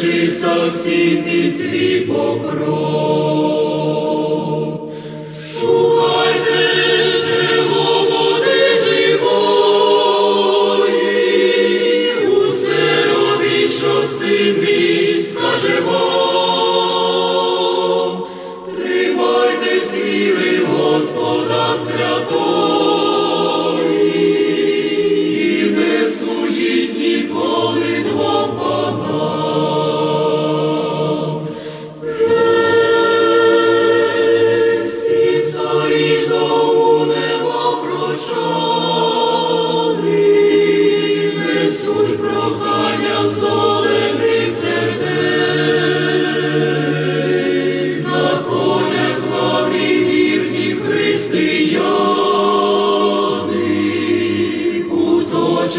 Чисто всі під свій покров. святу.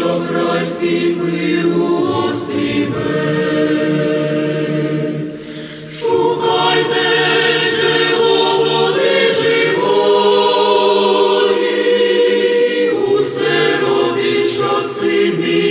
щоб райський миру остріве. Шукайте джерело води усе робіть, що син мій.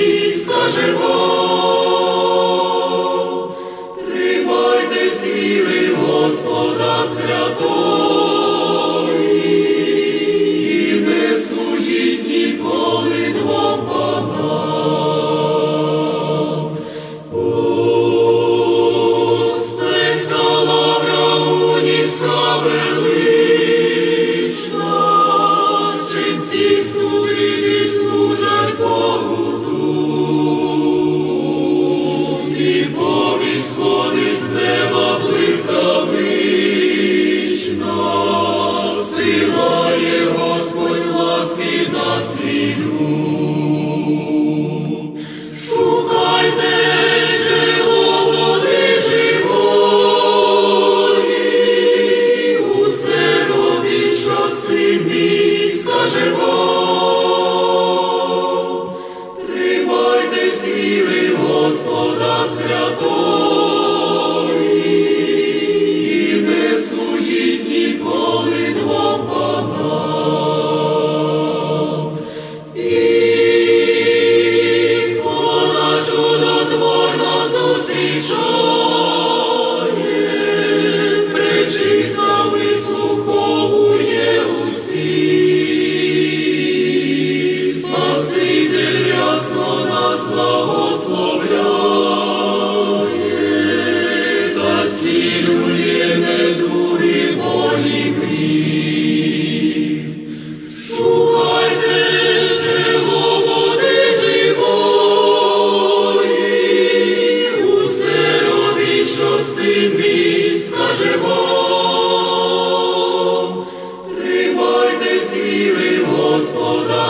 сходить з неба блискавично, сила є Господь ласки на свій люд.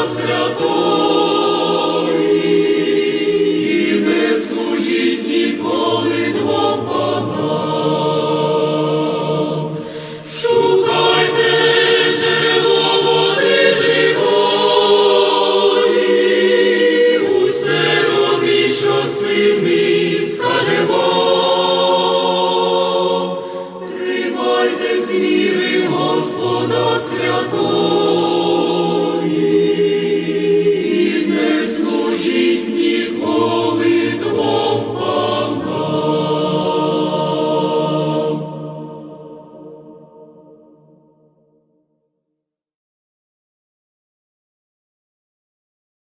сльоз.